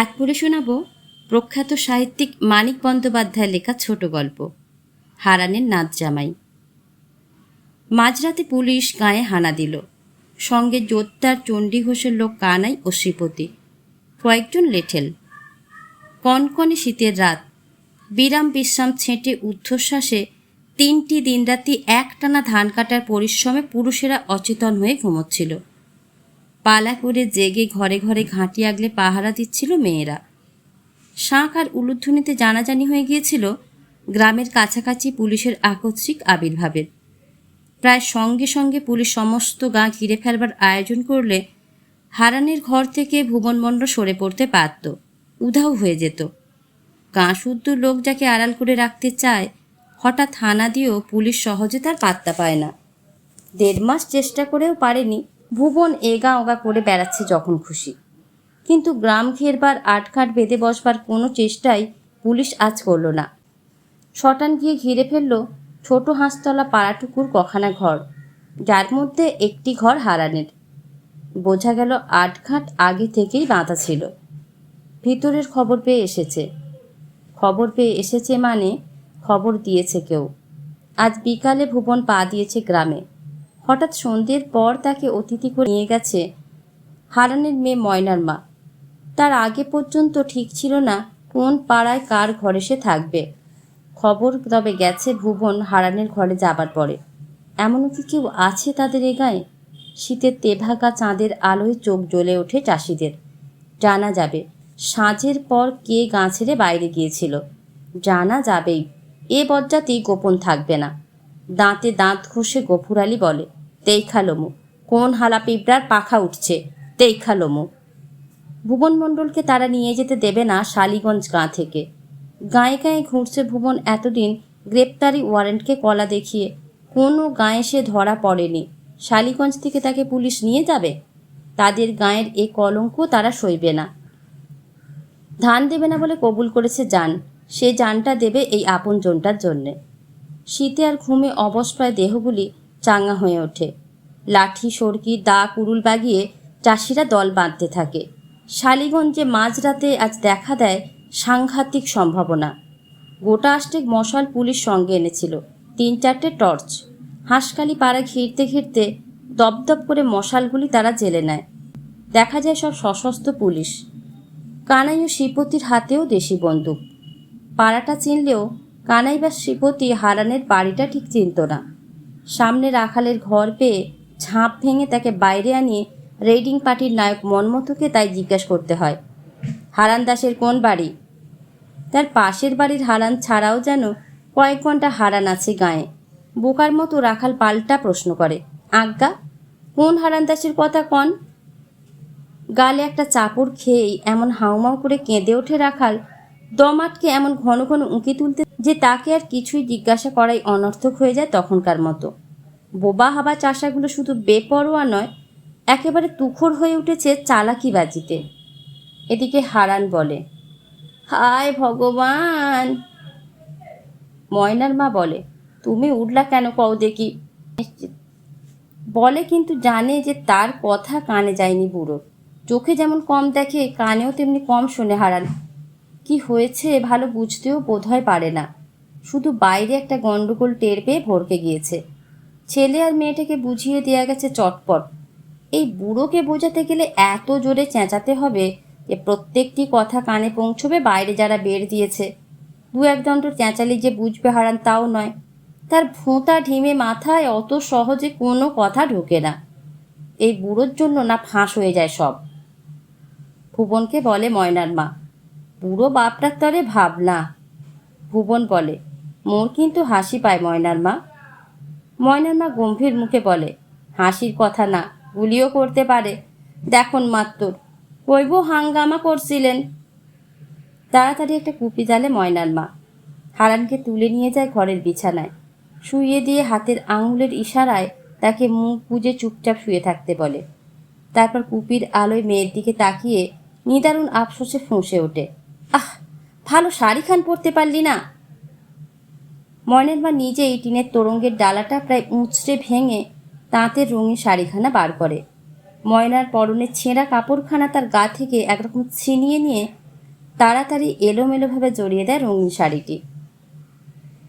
আজ পড়ে শোনাব প্রখ্যাত সাহিত্যিক মানিক বন্দ্যোপাধ্যায়ের লেখা ছোট গল্প, হারানের নাচ জামাই। মাঝরাতে পুলিশ গায়ে হানা দিল। সঙ্গে জোত্তার চণ্ডী ঘোষের লোক কানাই ও শ্রীপতি। কয়েকজন লেঠেল। কনকনে শীতের রাত। বিরাম বিশ্রাম ছেঁটে ঊর্ধ্বশ্বাসে তিনটি দিনরাতি একটানা ধান কাটার পরিশ্রমে পুরুষেরা অচেতন হয়ে ঘুমোচ্ছিল। পালা করে জেগে ঘরে ঘরে ঘাঁটি আগলে পাহারা দিচ্ছিল মেয়েরা। শাঁখ আর উলুধ্বনিতে জানাজানি হয়ে গিয়েছিল গ্রামের কাছাকাছি পুলিশের আকস্মিক আবির্ভাবের। প্রায় সঙ্গে সঙ্গে পুলিশ সমস্ত গা ঘিরে ফেলবার আয়োজন করলে হারানের ঘর থেকে ভুবনমণ্ড সরে পড়তে পারত, উধাও হয়ে যেত। গাঁ শুদ্ধ লোক যাকে আড়াল করে রাখতে চায়, হঠাৎ হানা দিয়েও পুলিশ সহজে তার পাত্তা পায় না। দেড় মাস চেষ্টা করেও পারেনি ভুবন এগা ওগা করে বেড়াচ্ছে যখন খুশি। কিন্তু গ্রাম ঘেরবার আটঘাট বেঁধে বসবার কোনো চেষ্টাই পুলিশ আজ করল না। শটান গিয়ে ঘিরে ফেলল ছোট হাঁসতলা পাড়াটুকুর কখানা ঘর, যার মধ্যে একটি ঘর হারানের। বোঝা গেল আটঘাট আগে থেকেই বাঁধা ছিল। ভিতরের খবর পেয়ে এসেছে। খবর পেয়ে এসেছে মানে খবর দিয়েছে কেউ। আজ বিকালে ভুবন পা দিয়েছে গ্রামে। হঠাৎ সন্ধ্যের পর তাকে অতিথি করে নিয়ে গেছে হারানের মেয়ে ময়নার মা। তার আগে পর্যন্ত ঠিক ছিল না কোন পাড়ায় কার ঘরে সে থাকবে। খবর তবে গেছে ভুবন হারানের ঘরে যাবার পরে। এমনও কি কেউ আছে তাদের এ গায়ে? শীতের তেভাগা চাঁদের আলোয় চোখ জ্বলে ওঠে চাষিদের। জানা যাবে সাঁঝের পর কে গাঁ ছেড়ে বাইরে গিয়েছিল। জানা যাবেই। এ বজ্জাতি গোপন থাকবে না। দাঁতে দাঁত ঘষে গফুর আলী বলে তেইখালোমু কোন হালা পিঁপড়ার পাখা উঠছে? তেইখালোমু ভুবন মণ্ডলকে তারা নিয়ে যেতে দেবে না শালিগঞ্জ গাঁ থেকে। গায়ে গায়ে ঘুরছে ভুবন এতদিন গ্রেপ্তারি ওয়ারেন্টকে কলা দেখিয়ে। কোনো গায়ে সে ধরা পড়েনি। শালিগঞ্জ থেকে তাকে পুলিশ নিয়ে যাবে? তাদের গায়ের এ কলঙ্ক তারা সইবে না। ধান দেবে না বলে কবুল করেছে যান। সে যানটা দেবে এই আপন জনটার জন্যে। শীতে আর ঘুমে অবস্প্রায় দেহগুলি চাঙ্গা হয়ে ওঠে। লাঠি, সরকি দা কুড়ুল বাগিয়ে চাষিরা দল বাঁধতে থাকে। শালিগঞ্জে মাঝরাতে আজ দেখা দেয় সাংঘাতিক সম্ভাবনা। গোটা আষ্টেক মশাল পুলিশ সঙ্গে এনেছিল। তিন চারটে টর্চ। হাঁসখালি পাড়া ঘিরতে ঘিরতে দপদপ করে মশালগুলি তারা জেলে নেয়। দেখা যায় সব সশস্ত্র পুলিশ। কানাই ও শ্রীপতির হাতেও দেশি বন্দুক। পাড়াটা চিনলেও কানাই বা শ্রীপতি হারানের বাড়িটা ঠিক চিনত না। সামনে রাখালের ঘর পেয়ে ঝাঁপ ভেঙে তাকে বাইরে আনিয়ে রেডিং পার্টির নায়ক মনমথকে তাই জিজ্ঞেস করতে হয়, হারান দাসের কোন বাড়ি? তার পাশের বাড়ির হারান ছাড়াও যেন কয়েক ঘণ্টা হারান আছে গায়ে। বোকার মতো রাখাল পাল্টা প্রশ্ন করে, আজ্ঞা, কোন হারান দাসের কথা কন? গালে একটা চাপড় খেয়েই এমন হাউমাউ করে কেঁদে ওঠে রাখাল দম আটকে এমন ঘন ঘন উঁকি তুলতে যে তাকে আর কিছুই জিজ্ঞাসা করাই অনর্থক হয়ে যায় তখনকার মতো। বোবা হাবা চাষাগুলো শুধু বেপরোয়া নয়, একেবারে তুখর হয়ে উঠেছে চালাকি বাজিতে এদিকে হারান বলে, হায় ভগবান! ময়নার মা বলে, তুমি উঠলা কেন কও দেখি? বলে কিন্তু জানে যে তার কথা কানে যায়নি বুড়ো। চোখে যেমন কম দেখে, কানেও তেমনি কম শোনে হারান। কি হয়েছে ভালো বুঝতেও বোধহয় পারে না। শুধু বাইরে একটা গন্ডগোল টের পেয়ে ভরকে গিয়েছে। ছেলে আর মেয়েটাকে বুঝিয়ে দেওয়া গেছে চটপট। এই বুড়োকে বোঝাতে গেলে এত জোরে চেঁচাতে হবে যে প্রত্যেকটি কথা কানে পৌঁছবে, বাইরে যারা বের দিয়েছে। দু এক দণ্ড চেঁচালি যে বুঝবে হারান তাও নয়। তার ভোঁতা ঢিমে মাথায় অত সহজে কোনো কথা ঢোকে না। এই বুড়োর জন্য না ফাঁস হয়ে যায় সব। ভুবনকে বলে ময়নার মা বুড়ো বাপটার তরে ভাবনা। ভুবন বলে মোর কিন্তু হাসি পায় ময়নার মা। ময়নার মা গম্ভীর মুখে বলে, হাসির কথা না, গুলিও করতে পারে। দেখুন মাত্র, কইব হাঙ্গামা করছিলেন? তাড়াতাড়ি একটা কুপি জালে ময়নার মা। হারানকে তুলে নিয়ে যায় ঘরের বিছানায়। শুয়ে দিয়ে হাতের আঙুলের ইশারায় তাকে মুখ বুজে চুপচাপ শুয়ে থাকতে বলে। তারপর কুপির আলোয় মেয়ের দিকে তাকিয়ে নিদারুণ আফসোসে ফুঁসে ওঠে। ভালো শাড়িখান পরতে পারলি না? ময়নের মা নিজেই টিনের তোরঙ্গের ডালাটা প্রায় উঁচড়ে ভেঙে তাঁতের রঙিন শাড়িখানা বার করে। ময়নার পরনের ছেঁড়া কাপড়খানা তার গা থেকে একরকম ছিনিয়ে নিয়ে তাড়াতাড়ি এলোমেলোভাবে জড়িয়ে দেয় রঙিন শাড়িটি।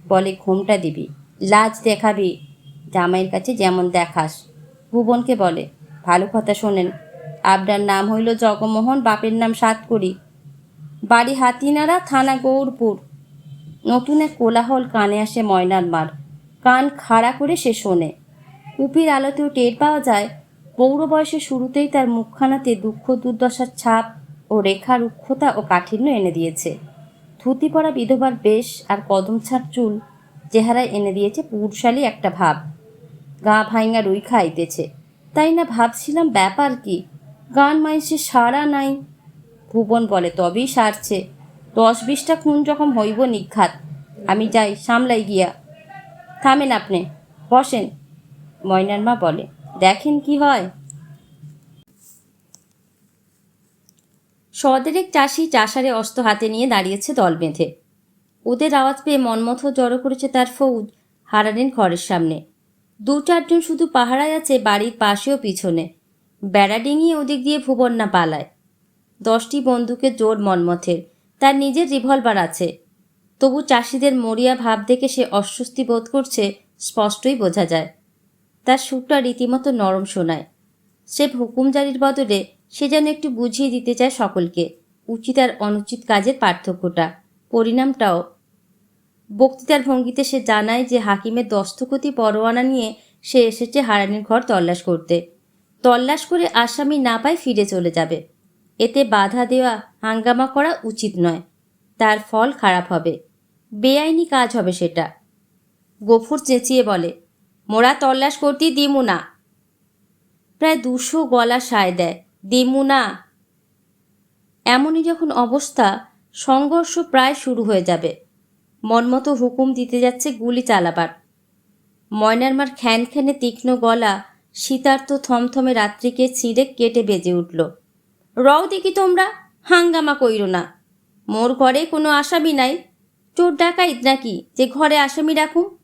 বলে, ঘুমটা দিবি, লাজ দেখাবি, জামাইয়ের কাছে যেমন দেখাস। ভুবনকে বলে, ভালো কথা শোনেন আপনার নাম হইল জগমোহন, বাপের নাম সাতকড়ি। বাড়ি হাতিনারা, থানা গৌরপুর। নতুন এক কোলাহল কানে আসে ময়নার মার। কান খাড়া করে সে শোনে। কুপির আলোতেও টের পাওয়া যায়, পৌর বয়সের শুরুতেই তার মুখখানাতে দুঃখ দুর্দশার ছাপ ও রেখা রুক্ষতা ও কাঠিন্য এনে দিয়েছে। ধুতি পরা বিধবার বেশ আর কদম ছাড় চুল চেহারায় এনে দিয়েছে পুরশালী একটা ভাব। গা ভাইঙা রুই খাইতেছে তাই না ভাবছিলাম ব্যাপার কি? গান মাইসে সারা নাই। ভুবন বলে, তবেই সারছে। দশ বিশটা খুন যখন হইব নিঘাত। আমি যাই, সামলাই গিয়া। থামেন আপনি, বসেন। ময়নার মা বলে, দেখেন কি হয়? সদেরেক চাষি চাষারে অস্ত্র হাতে নিয়ে দাঁড়িয়েছে দল বেঁধে। ওদের আওয়াজ পেয়ে মনমথ জড়ো করেছে তার ফৌজ, হারালেন ঘরের সামনে। দু চারজন শুধু পাহারায় আছে, বাড়ির পাশেও পিছনে। বেড়া ডিঙিয়ে ওদিক দিয়ে ভুবন না পালায়। দশটি বন্দুকের জোর মনমথের তার নিজের রিভলভার আছে। তবু চাষিদের মরিয়া ভাব দেখে সে অস্বস্তি বোধ করছে, স্পষ্টই বোঝা যায়। তার সুরটা রীতিমতো নরম শোনায়। সে হুকুমজারির বদলে সে যেন একটু বুঝিয়ে দিতে চায় সকলকে, উচিত আর অনুচিত কাজের পার্থক্যটা, পরিণামটাও। বক্তৃতার ভঙ্গিতে সে জানায় যে হাকিমের দস্তখতি পরোয়ানা নিয়ে সে এসেছে হারানির ঘর তল্লাশ করতে। তল্লাশ করে আসামি না পায় ফিরে চলে যাবে। এতে বাধা দেওয়া, হাঙ্গামা করা উচিত নয়। তার ফল খারাপ হবে। বেআইনি কাজ হবে সেটা। গফুর চেঁচিয়ে বলে, মোরা তল্লাশ করতেই দিমু না। প্রায় দুশো গলা সায় দেয় দিমু না। এমনই যখন অবস্থা, সংঘর্ষ প্রায় শুরু হয়ে যাবে। মনমতো হুকুম দিতে যাচ্ছে গুলি চালাবার। ময়নার মার খ্যান খ্যানে তীক্ষ্ণ গলা শীতার্থ থমথমে রাত্রিকে ছিঁড়ে কেটে বেজে উঠল। রও দেখি তোমরা, হাঙ্গামা কইরো না। মোর ঘরে কোনো আসামি নাই, চোর ডাকাইত নাকি যে ঘরে আসামি রাখুম?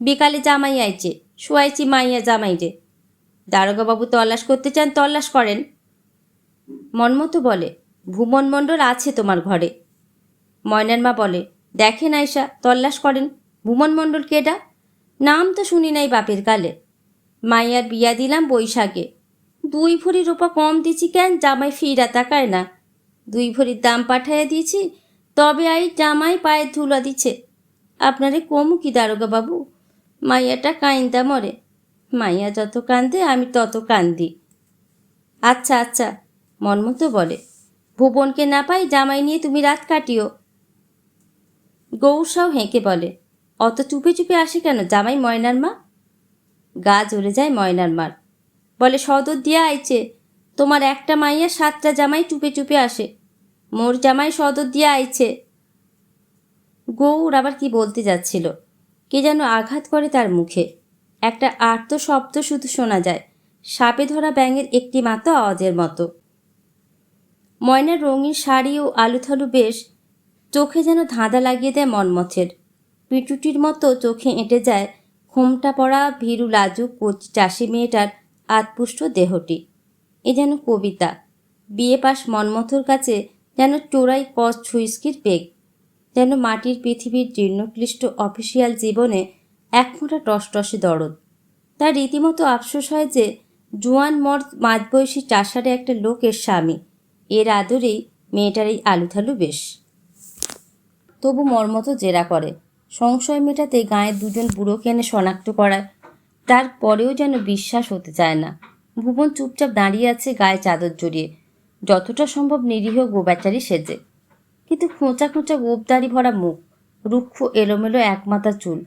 বিকালে জামাই আইছে, শুয়াইছি মাইয়া জামাই রে। দারোগাবাবু তল্লাশ করতে চান, তল্লাশ করেন। মনমতো বলে ভুবন মণ্ডল আছে তোমার ঘরে। ময়নার মা বলে দেখেন আয়সা তল্লাশ করেন। ভুবন মণ্ডল কেডা? নাম তো শুনি নাই বাপের কালে। মাইয়ার বিয়া দিলাম বৈশাখে। দুই ভরি রূপা কম দিছি কেন? জামাই ফিরা তাকায় না। দুই ভরির দাম পাঠাইয়া দিয়েছি, তবে আই জামাই পায়ে ধুলা দিছে আপনারে কমু কি দারোগা বাবু? মাইয়াটা কাইন্দা মরে। মাইয়া যত কান্দে, আমি তত কান্দি। আচ্ছা আচ্ছা মনমতো বলে। ভুবনকে না পাই জামাই নিয়ে তুমি রাত কাটিও। গৌরসাও হেঁকে বলে, অত চুপে চুপে আসে কেন জামাই ময়নার মা? গা জ্বলে যায় ময়নার মার। বলে সদর দিয়া আইছে, তোমার একটা মাইয়া সাতটা জামাই চুপে চুপে আসে। মোর জামাই সদর দিয়া আইছে। গৌর আবার কি বলতে যাচ্ছিল? কে যেন আঘাত করে তার মুখে। একটা আর্ত শব্দ শুধু শোনা যায়, সাপে ধরা ব্যাঙের একটি মাত্র আওয়াজের মতো। ময়নার রঙিন শাড়ি ও আলুথালু বেশ, চোখে যেন ধাঁধা লাগিয়ে দেয় মনমথের। পিটুটির মতো চোখে এঁটে যায়, ঘোমটা পড়া ভীরু লাজুক কচি চাষি মেয়েটার আতপুষ্ট দেহটি। এ যেন কবিতা। বিয়ে পাশ মনমথর কাছে যেন চোরাই কস ছুইস্কির পেগ যেন মাটির পৃথিবীর জীর্ণক্লিষ্ট অফিসিয়াল জীবনে এক ফোঁটা টসটসে দরদ। তার রীতিমতো আফসোস হয় যে জোয়ান মর্দ মাঝবয়সী চাষারে একটা লোকের স্বামী। এর আদরেই মেয়েটার এই আলুথালু বেশ। তবু মর্মতো জেরা করে। সংশয় মেটাতে গাঁয়ের দুজন বুড়োকে এনে শনাক্ত করায় তারপরেও যেন বিশ্বাস হতে চায় না। ভুবন চুপচাপ দাঁড়িয়ে আছে গায়ে চাদর জড়িয়ে। যতটা সম্ভব নিরীহ গোবেচারি সেজে। কিন্তু খোঁচা খোঁচা গোপদারি ভরা মুখ, রুক্ষ এলোমেলো একমাথা চুল।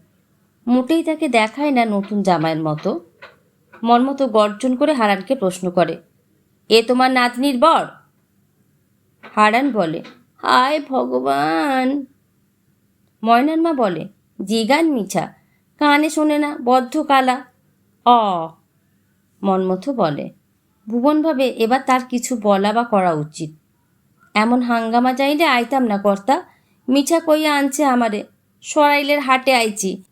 মোটেই তাকে দেখায় না নতুন জামাইয়ের মতো। মনমতো গর্জন করে হারানকে প্রশ্ন করে, এ তোমার নাতনির বর? হারান বলে, হায় ভগবান। ময়নার মা বলে, জিগান মিছা কানে শোনে না, বদ্ধ কালা। অ, মনমথ বলে। ভুবন ভাবে, এবার তার কিছু বলা বা করা উচিত। এমন হাঙ্গামা চাইলে আইতাম না, কর্তা। মিছা কইয়া আনছে আমারে। সরাইলের হাটে আইছি।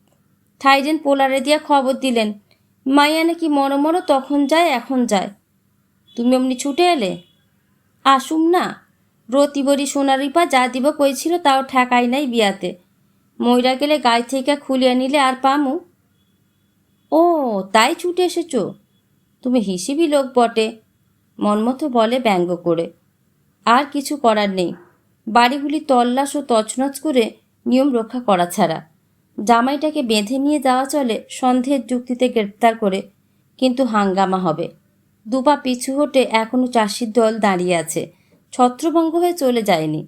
থাইজেন পোলারে দিয়া খবর দিলেন। মাইয়া নাকি মরো মরো তখন যায়, এখন যায়। তুমি অমনি ছুটে এলে? আসুম না। রতিবরি সোনারিপা যা দিব কইছিল তাও ঠেকাই নাই বিয়াতে। ময়রা গেলে গায়ে থেকে খুলিয়ে নিলে আর পামু। ও, তাই ছুটে এসেছ? তুমি হিসিবি লোক বটে মনমতো বলে ব্যঙ্গ করে। আর কিছু করার নেই। বাড়িগুলি তল্লাশ ও তছনছ করে নিয়ম রক্ষা করা ছাড়া। জামাইটাকে বেঁধে নিয়ে যাওয়া চলে সন্দেহের যুক্তিতে গ্রেপ্তার করে, কিন্তু হাঙ্গামা হবে। দুপা পিছু হটে এখনও চাষির দল দাঁড়িয়ে আছে। ছত্রভঙ্গ হয়ে চলে যায়নি।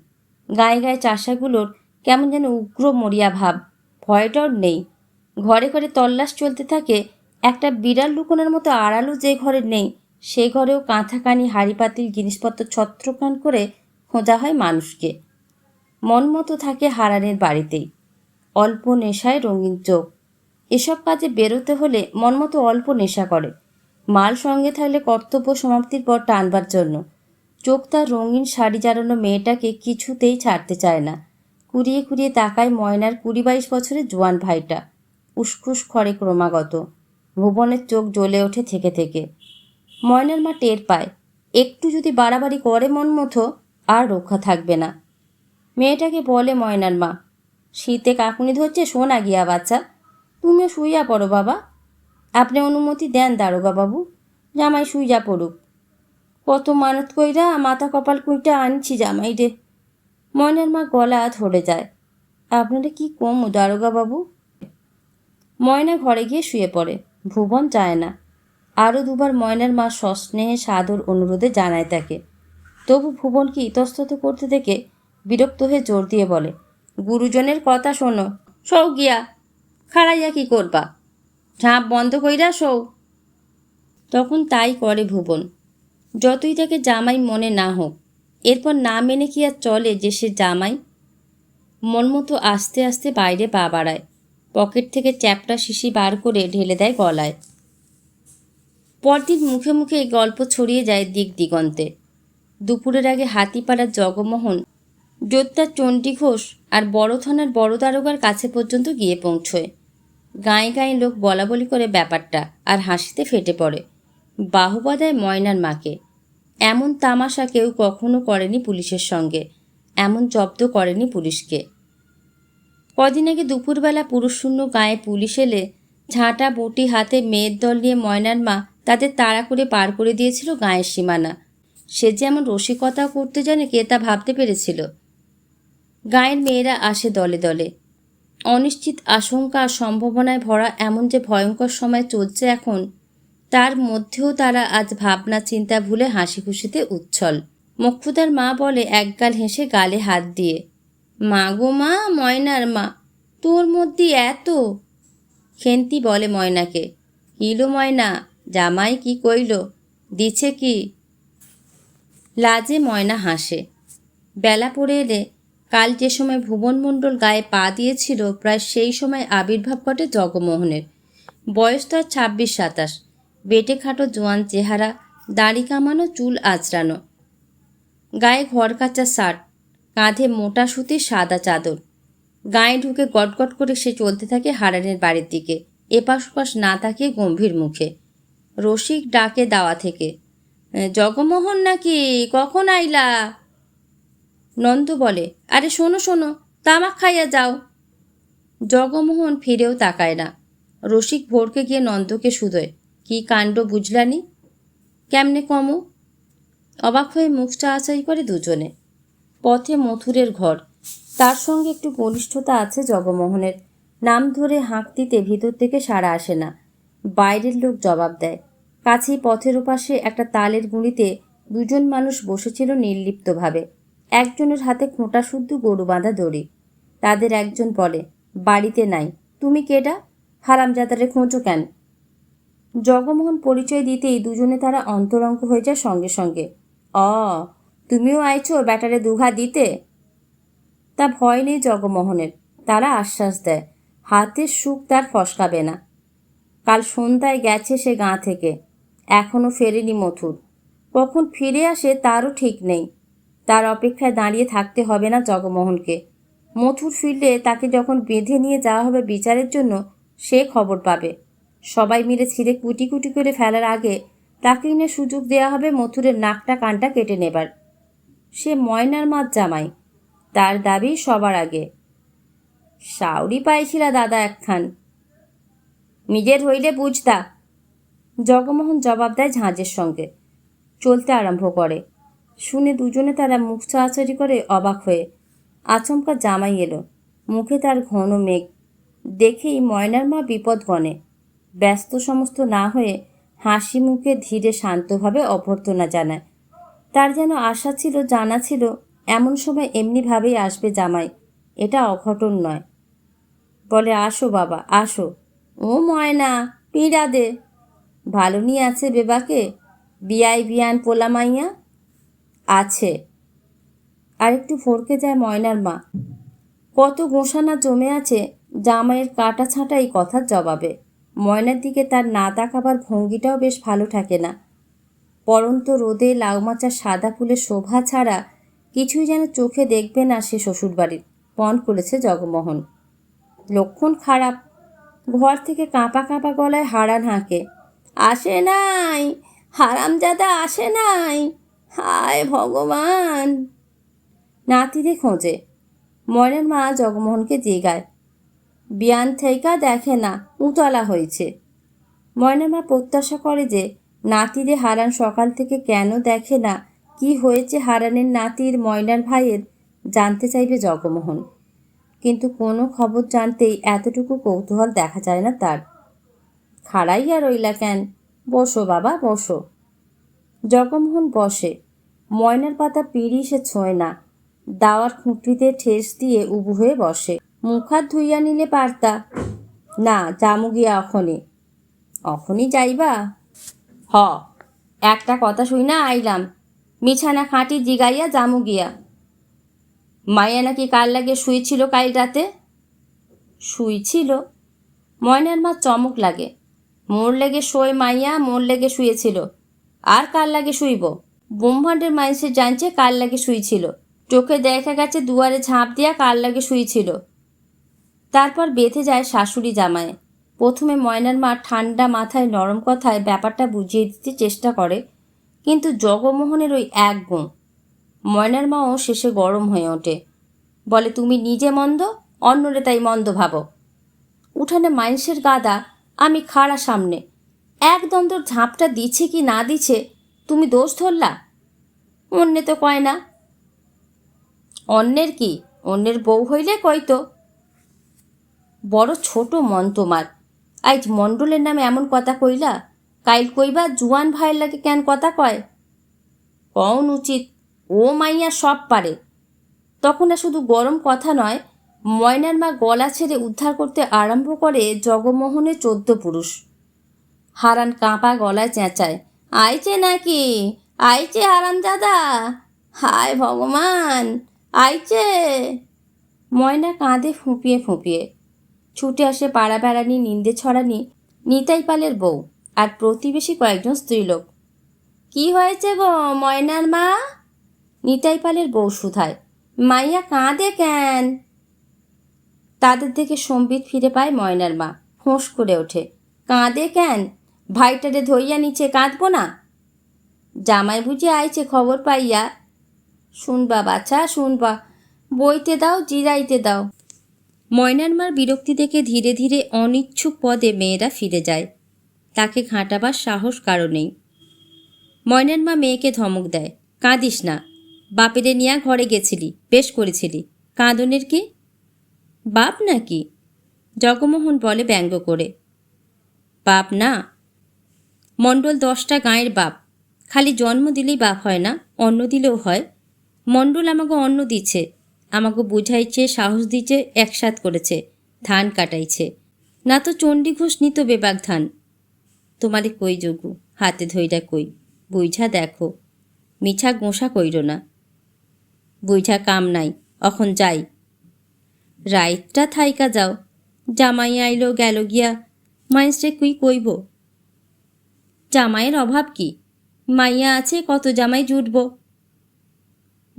গায়ে গায়ে চাষাগুলোর কেমন যেন উগ্র মরিয়া ভাব ভয়টাও নেই। ঘরে ঘরে তল্লাশ চলতে থাকে, একটা বিড়াল লুকোনোর মতো আড়ালও যে ঘরে নেই, সে ঘরেও কাঁথাকানি হাড়ি পাতিল জিনিসপত্র ছত্রকান করে খোঁজা হয় মানুষকে। মন মতো থাকে হারানের বাড়িতেই। অল্প নেশায় রঙিন চোখ। এসব কাজে বেরোতে হলে মন মতো অল্প নেশা করে। মাল সঙ্গে থাকলে কর্তব্য সমাপ্তির পর টানবার জন্য। চোখ তার রঙিন শাড়ি জারানো মেয়েটাকে কিছুতেই ছাড়তে চায় না। কুড়িয়ে কুড়িয়ে তাকায় ময়নার কুড়ি বাইশ বছরের জোয়ান ভাইটা। উসখুস খরে ক্রমাগত। ভুবনের চোখ জ্বলে ওঠে থেকে থেকে। ময়নার মা টের পায়, একটু যদি বাড়াবাড়ি করে মন মতো, আর রক্ষা থাকবে না। মেয়েটাকে বলে ময়নার মা, শীতে কাকুনি ধরছে, শোনা গিয়া বাচ্চা। তুমিও শুইয়া পড়ো বাবা। আপনি অনুমতি দেন দারোগা বাবু। জামাই শুইয়া পড়ুক। কত মানত কইরা মাথা কপাল কুইটা আনছি জামাই রে। ময়নার মা গলা ধরে যায়। আপনারা কি কম দারোগা বাবু? ময়না ঘরে গিয়ে শুয়ে পড়ে। ভুবন যায় না। আরও দুবার ময়নার মা সস্নেহে সাদর অনুরোধে জানায় তাকে। তবু ভুবনকে ইতস্তত করতে দেখে বিরক্ত হয়ে জোর দিয়ে বলে, গুরুজনের কথা শোনো। সৌ গিয়া, খাড়াইয়া কি করবা? ঝাঁপ বন্ধ কইরা সৌ তখন তাই করে ভুবন। যতই তাকে জামাই মনে না হোক এরপর না মেনে কি আর চলে যে সে জামাই? মন মতো আস্তে আস্তে বাইরে পা বাড়ায়। পকেট থেকে চ্যাপটা শিশি বার করে ঢেলে দেয় গলায়। পরদিন মুখে মুখে এই গল্প ছড়িয়ে যায় দিক দিগন্তে। দুপুরের আগে হাতিপাড়ার জগমোহন যোদ্ধার চণ্ডী ঘোষ আর বড় থানার বড় দারোগার কাছে পর্যন্ত গিয়ে পৌঁছয়। গায়ে গায়ে লোক বলা বলি করে ব্যাপারটা আর হাসিতে ফেটে পড়ে। বাহুবা দেয় ময়নার মাকে। এমন তামাশা কেউ কখনো করেনি পুলিশের সঙ্গে। এমন জব্দ করেনি পুলিশকে। কদিন আগে দুপুরবেলা পুরুষশূন্য গায়ে পুলিশ এলে ঝাঁটা বটি হাতে মেয়ের দল নিয়ে ময়নার মা তাদের তাড়া করে পার করে দিয়েছিল গায়ের সীমানা। সে যে এমন রসিকতাও করতে জানে কে তা ভাবতে পেরেছিল। গায়ের মেয়েরা আসে দলে দলে। অনিশ্চিত আশঙ্কা সম্ভাবনায় ভরা এমন যে ভয়ঙ্কর সময় চলছে এখন তার মধ্যেও তারা আজ ভাবনা চিন্তা ভুলে হাসি খুশিতে উচ্ছল। মক্ষুদার মা বলে, একগাল হেসে গালে হাত দিয়ে, মা গো মা, ময়নার মা, তোর মধ্যে এত? খেন্তি বলে ময়নাকে কিলো ময়না, জামাই কি কইল, দিছে কি? লাজে ময়না হাসে। বেলা পড়ে এলে, কাল যে সময় ভুবন মণ্ডল গায়ে পা দিয়েছিল, প্রায় সেই সময় আবির্ভাব ঘটে জগমোহনের। বয়স তার ছাব্বিশ সাতাশ। বেটে খাটো জোয়ান চেহারা, দাড়ি কামানো, চুল আঁচড়ানো। গায়ে ঘর কাচা শার্ট, কাঁধে মোটা সুতির সাদা চাদর। গায়ে ঢুকে গটগট করে সে চলতে থাকে হারানের বাড়ির দিকে, এপাশ ওপাশ না তাকিয়ে গম্ভীর মুখে। রসিক ডাকে দাওয়া থেকে, জগমোহন নাকি? কখন আইলা? নন্দ বলে, আরে শোনো শোনো, তামাক খাইয়া যাও। জগমোহন ফিরেও তাকায় না। রসিক ভোরকে গিয়ে নন্দকে শুধোয় কি কাণ্ড বুঝলানি? কেমনে কমো? অবাক হয়ে মুখটা আচাই করে দুজনে। পথে মথুরের ঘর। তার সঙ্গে একটু ঘনিষ্ঠতা আছে জগমোহনের। নাম ধরে হাঁক দিতে ভিতর থেকে সাড়া আসে না। বাইরের লোক জবাব দেয়। কাছেই পথের ওপাশে একটা তালের গুঁড়িতে দুজন মানুষ বসেছিল নির্লিপ্তভাবে। একজনের হাতে খোঁটা শুদ্ধ গরু বাঁধা দড়ি। তাদের একজন বলে, বাড়িতে নাই। তুমি কেডা? হারামজাদারে খোঁজো কেন? জগমোহন পরিচয় দিতেই দুজনে তারা অন্তরঙ্গ হয়ে যায় সঙ্গে সঙ্গে। অ, তুমিও আইছো ব্যাটারে দুঘা দিতে? তা ভয় নেই জগমোহনের, তারা আশ্বাস দেয় হাতের সুখ তার ফসকাবে না। কাল সন্ধ্যায় গেছে সে গাঁ থেকে এখনও ফেরেনি মথুর। কখন ফিরে আসে তারও ঠিক নেই, তার অপেক্ষায় দাঁড়িয়ে থাকতে হবে না জগমোহনকে। মথুর ফিরলে তাকে যখন বেঁধে নিয়ে যাওয়া হবে বিচারের জন্য, সে খবর পাবে। সবাই মিলে ছিঁড়ে কুটি কুটি করে ফেলার আগে তাকে নিয়ে সুযোগ দেওয়া হবে মথুরের নাকটা কানটা কেটে নেবার। সে ময়নার মার জামাই, তার দাবি সবার আগে। সাউরি পাইছিলা দাদা একখান। নিজের হইলে বুঝতা জগমোহন জবাব দেয় ঝাঁঝের সঙ্গে। চলতে আরম্ভ করে। শুনে দুজনে তারা মুখ চাচারি করে অবাক হয়ে আচমকা জামাই এলো। মুখে তার ঘন মেঘ। দেখেই ময়নার মা বিপদ গণে ব্যস্ত সমস্ত না হয়ে হাসি মুখে ধীরে শান্তভাবে অভ্যর্থনা জানায়। তার যেন আশা ছিল, জানা ছিল, এমন সময় এমনিভাবেই আসবে জামাই। এটা অঘটন নয়। বলে, আসো বাবা, আসো। ও ময়না, পিঁড়া দে। ভালো নিয়ে আছে বেবাকে? বিয়াই বিয়ান পোলামাইয়া আছে। আর একটু ফরকে যায় ময়নার মা। কত গোসানা জমে আছে, জামাইয়ের কাটা ছাঁটা এই কথার জবাবে। ময়নার দিকে তার না তাকাবার ভঙ্গিটাও বেশ ভালো থাকে না। পরন্ত রোদে লাউমাচার সাদা ফুলের শোভা ছাড়া কিছুই যেন চোখে দেখবে না সে শ্বশুরবাড়ির, পণ করেছে জগমোহন। লক্ষণ খারাপ, ঘর থেকে কাঁপা কাঁপা গলায় হারান হাঁকে। আসে নাই, হারামজাদা আসে নাই, হায় ভগবান। নাতিরে খোঁজে, ময়নার মা জগমোহনকে জিগায় বিয়ান থেইকা দেখে না, উতলা হয়েছে। ময়নার মা প্রত্যাশা করে যে, নাতিরে হারান সকাল থেকে কেন দেখে না, কি হয়েছে হারানের নাতির ময়নার ভাইয়ের, জানতে চাইবে জগমোহন। কিন্তু কোনো খবর জানতেই এতটুকু কৌতূহল দেখা যায় না তার। খাড়াইয়া রইলা কেন? বসো বাবা, বসো। জগমোহন বসে। ময়নার পাতা পিড়ি সে ছোঁয় না। দাওয়ার খুঁটিতে ঠেস দিয়ে উবু হয়ে বসে। মুখ হাত ধুইয়া নিলে পারতা। না জামু গিয়া অখনে। অখনই যাইবা? হ, একটা কথা শুই না আইলাম। মিছানা খাঁটি জিগাইয়া জামু গিয়া। মাইয়া নাকি কাল লাগে শুয়েছিল কাল রাতে? শুইছিল? ময়নার মা চমক লাগে। মোর লেগে শোয় মাইয়া, মোর লেগে শুয়েছিল। আর কার লাগে শুইব? ব্রহ্মাণ্ডের মানুষের জানছে কার লাগে শুইছিল। চোখে দেখা গেছে দুয়ারে ঝাঁপ দিয়া কার লাগে শুইছিল। তারপর বেঁধে যায় শাশুড়ি জামায়। প্রথমে ময়নার মা ঠান্ডা মাথায় নরম কথায় ব্যাপারটা বুঝিয়ে দিতে চেষ্টা করে, কিন্তু জগমোহনের ওই এক গুণ। ময়নার মাও শেষে গরম হয়ে ওঠে। বলে, তুমি নিজে মন্দ, অন্যরে তাই মন্দ ভাবো। উঠানে মাইন্সের গাদা, আমি খাড়া সামনে। এক দ্বন্দ্বর ঝাঁপটা দিছে কি না দিছে, তুমি দোষ ধরলা? অন্যে তো কয় না। অন্যের কি? অন্যের বউ হইলে কইতো বড় ছোট মন তোমার আজ মণ্ডলের নামে এমন কথা কইলা, কাইল কইবা জুয়ান ভাইয়ের লাগে কেন কথা কয়? কন উচিত, ও মাইয়া সব পারে। তখন আর শুধু গরম কথা নয়, ময়নার মা গলা ছেড়ে উদ্ধার করতে আরম্ভ করে জগমোহনের চোদ্দ পুরুষ। হারান কাঁপা গলায় চেঁচায়, আইছে নাকি? আইছে হারান দাদা হায় ভগবান, আইছে। ময়না কাঁদে ফুঁপিয়ে ফুঁপিয়ে ছুটে আসে পাড়া বেড়ানি নিন্দে ছড়ানি নিতাই পালের বউ আর প্রতিবেশী কয়েকজন স্ত্রীলোক। কি হয়েছে গো, ময়নার মা? নিতাই পালের বউ সুধায়। মাইয়া কাঁদে কেন? তাদের থেকে সম্বিত ফিরে পায় ময়নার মা। ফোঁস করে ওঠে। কাঁদে কেন? ভাইটারে ধইয়া নিচে কাঁদবো না? জামাই বুঝে আইছে খবর পাইয়া। শুনবা বাছা, শুনবা। বইতে দাও, জিরাইতে দাও। ময়নার মার বিরক্তি দেখে ধীরে ধীরে অনিচ্ছুক পদে মেয়েরা ফিরে যায়। তাকে ঘাঁটাবার সাহস কারও নেই। ময়নার মা মেয়েকে ধমক দেয়, কাঁদিস না, বাপেরে নিয়া ঘরে গেছিলি, বেশ করেছিলি। কাঁদনের কি? বাপ নাকি? জগমোহন বলে ব্যঙ্গ করে, বাপ না। মণ্ডল দশটা গাঁয়ের বাপ। খালি জন্ম দিলেই বাপ হয় না, অন্ন দিলেও হয়। মণ্ডল আমাকে অন্ন দিচ্ছে আমাকে বুঝাইছে, সাহস দিচ্ছে একসাথ করেছে, ধান কাটাইছে। না তো চণ্ডী ঘোষ নিত বেবাক ধান। তোমারে কই যোগু, হাতে ধইরা কই? বুঝা দেখো, মিছা গোঁসা কইর না। বুঝা কাম নাই, অখন যাই। রাইতটা থাইকা যাও, জামাই আইলো, গেল গিয়া মাইন্সে কুই কইব? জামাইয়ের অভাব কি? মাইয়া আছে, কত জামাই জুটব?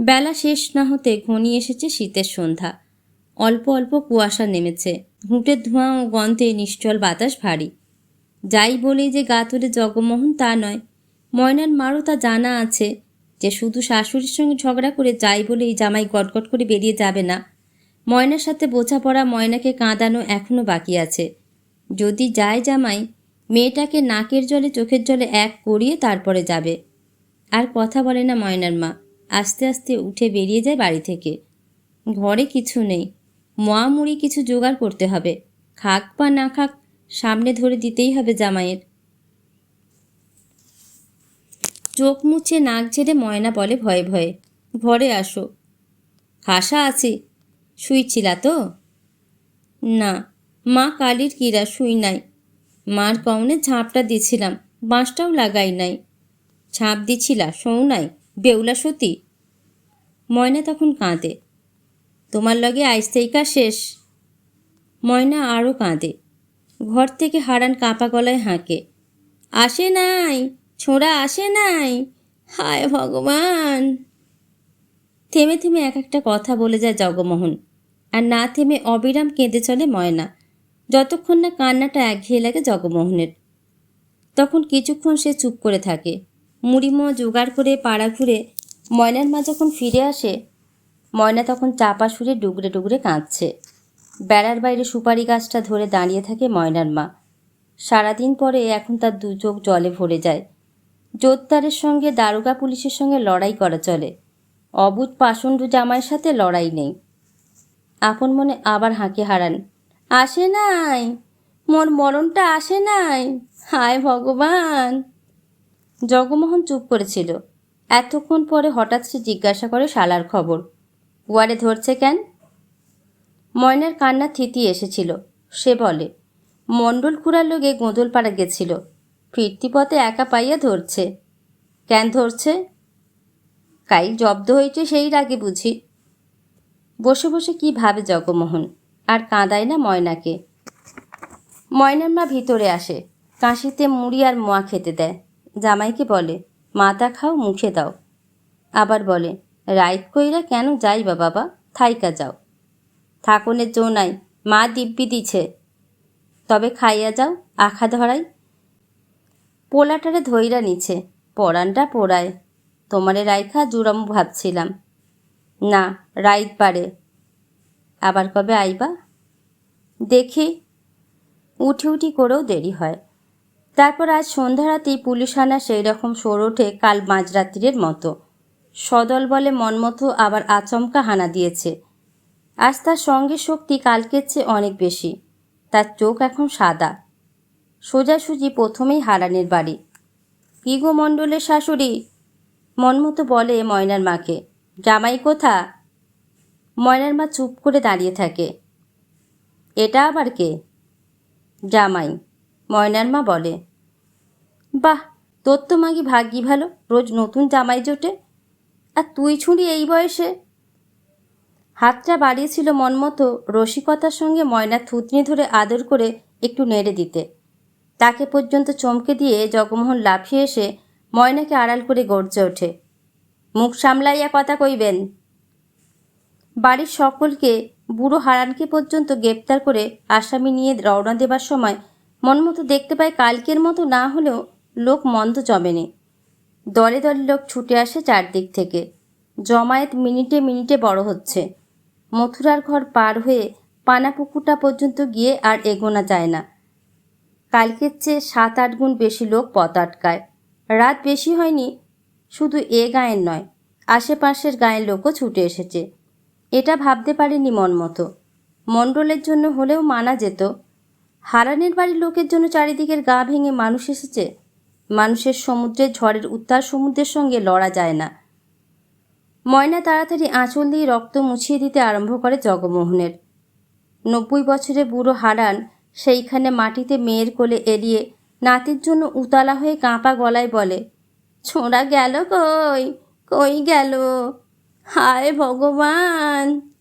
বেলা শেষ না হতে ঘনিয়ে এসেছে শীতের সন্ধ্যা। অল্প অল্প কুয়াশা নেমেছে। ঘুঁটের ধোঁয়া ও গন্ধে নিশ্চল বাতাস ভারী। যাই বলি যে গা গাতরে জগমোহন তা নয়। ময়নার মারও তা জানা আছে যে শুধু শাশুড়ির সঙ্গে ঝগড়া করে যাই বলে এই জামাই গটগট করে বেরিয়ে যাবে না। ময়নার সাথে বোঝাপড়া ময়নাকে কাঁদানো এখনও বাকি আছে। যদি যায় জামাই, মেয়েটাকে নাকের জলে চোখের জলে এক করিয়ে তারপরে যাবে। আর কথা বলে না ময়নার মা। আস্তে আস্তে উঠে বেরিয়ে যায় বাড়ি থেকে। ঘরে কিছু নেই। মোয়া মুড়ি কিছু জোগাড় করতে হবে। খাক বা না খাক, সামনে ধরে দিতেই হবে জামাইয়ের। চোখ মুছে নাক ঝেড়ে ময়না বলে ভয়ে ভয়ে, ঘরে আসো। খাসা আছে? শুইছিলা তো? না, মা কালির কিরা শুই নাই। মার কমনে ঝাঁপটা দিছিলাম, বাঁশটাও লাগাই নাই। ছাপ দিছিলা, শোও নাই। বেউলা সতী। ময়না তখন কাঁদে। তোমার লগে আইস্তেইকা শেষ। ময়না আরও কাঁদে। ঘর থেকে হারান কাঁপা গলায় হাঁকে। আসে নাই, ছোঁড়া আসে নাই। হায় ভগবান। থেমে থেমে এক একটা কথা বলে যায় জগমোহন। আর না থেমে অবিরাম কেঁদে চলে ময়না। যতক্ষণ না কান্নাটা একঘেয়ে লাগে জগমোহনের। তখন কিছুক্ষণ সে চুপ করে থাকে। মুড়িমো জোগাড় করে পাড়া ঘুরে ময়নার মা যখন ফিরে আসে, ময়না তখন চাপা সুরে ডুগরে ডুগরে কাঁদছে। বেড়ার বাইরে সুপারি গাছটা ধরে দাঁড়িয়ে থাকে ময়নার মা। সারাদিন পরে এখন তার দু চোখ জলে ভরে যায়। জোরদারের সঙ্গে দারোগা পুলিশের সঙ্গে লড়াই করা চলে। অবুধ পাষণ্ড জামাইয়ের সাথে লড়াই নেই। আপন মনে আবার হাঁকে হারান। আসে নাই! মোর মরণটা আসে নাই! হায় ভগবান! জগমোহন চুপ করেছিল। এতক্ষণ পরে হঠাৎ সে জিজ্ঞাসা করে শালার খবর। ওয়ারে ধরছে কেন? ময়নার কান্না থিতি এসেছিল। সে বলে, মণ্ডল খুড়ার লোকে গোঁদলপাড়া গেছিল। ফিরতি পথে একা পাইয়া ধরছে। কেন ধরছে? কাই জব্দ হয়েছে সেই রাগে বুঝি। বসে বসে কি ভাবে জগমোহন? আর কাঁদায় না ময়নাকে? ময়নার মা ভিতরে আসে। কাশিতে মুড়ি আর মোয়া খেতে দেয়। জামাইকে বলে মাথা খাও মুখে দাও। আবার বলে, রাইত কইরা কেন যাইবা বাবা? থাইকা যাও। থাকনের জো নাই, মা দিব্যি দিছে। তবে খাইয়া যাও, আখা ধরাই। পোলাটারে ধইরা নিছে পরানটা পোড়ায়। তোমারে রাইখা জুড়াম ভাবছিলাম। না, রাইত পারে। আবার কবে আইবা? দেখি। উঠি উঠি করেও দেরি হয়। তারপর আজ সন্ধ্যা রাতেই পুলিশ আনা সেই রকম সর ওঠে কাল মাঝরাত্রির মতো। সদল বলে মনমতো আবার আচমকা হানা দিয়েছে। আজ তার সঙ্গে শক্তি কালকের চেয়ে অনেক বেশি। তার চোখ এখন সাদা। সোজাসুজি প্রথমেই হারানের বাড়ি। কি গো মণ্ডলের শাশুড়ি মনমতো বলে ময়নার মাকে, জামাই কোথা ময়নার মা চুপ করে দাঁড়িয়ে থাকে। এটা আবার কে? জামাই। ময়নার মা বলে, বাহ, তোর তো মাগি ভাগ্যি ভালো? রোজ নতুন জামাই জোটে। আর তুই ছুঁড়ি এই বয়সে? হাতটা বাড়িয়েছিল মনমতো রসিকতার সঙ্গে ময়না থুতনি ধরে আদর করে একটু নেড়ে দিতে। তাকে পর্যন্ত চমকে দিয়ে জগমোহন লাফিয়ে এসে ময়নাকে আড়াল করে গর্জে ওঠে, মুখ সামলাইয়া কথা কইবেন। বাড়ির সকলকে বুড়ো হারানকে পর্যন্ত গ্রেপ্তার করে আসামি নিয়ে রওনা দেবার সময় মনমতো দেখতে পায় কালকের মতো না হলেও লোক মন্দ জমেনি। দলে দলে লোক ছুটে আসে চারদিক থেকে। জমায়েত মিনিটে মিনিটে বড় হচ্ছে। মথুরার ঘর পার হয়ে পানাপুকুরটা পর্যন্ত গিয়ে আর এগোনা যায় না। কালকের চেয়ে সাত আট গুণ বেশি লোক পথ আটকায়। রাত বেশি হয়নি, শুধু এ গায়ের নয়, আশেপাশের গায়ের লোকও ছুটে এসেছে। এটা ভাবতে পারেনি মন মতো। মণ্ডলের জন্য হলেও মানা যেত হারানের বাড়ির লোকের জন্য চারিদিকের গা ভেঙে মানুষ এসেছে। মানুষের সমুদ্রের ঝড়ের উত্তার সমুদ্রের সঙ্গে লড়া যায় না। ময়না তাড়াতাড়ি আঁচল দিয়ে রক্ত মুছিয়ে দিতে আরম্ভ করে জগমোহনের। নব্বই বছরে বুড়ো হারান সেইখানে মাটিতে মেয়ের কোলে এড়িয়ে নাতির জন্য উতালা হয়ে কাঁপা গলায় বলে, ছোঁড়া গেল কই? কই গেল? হায় ভগবান!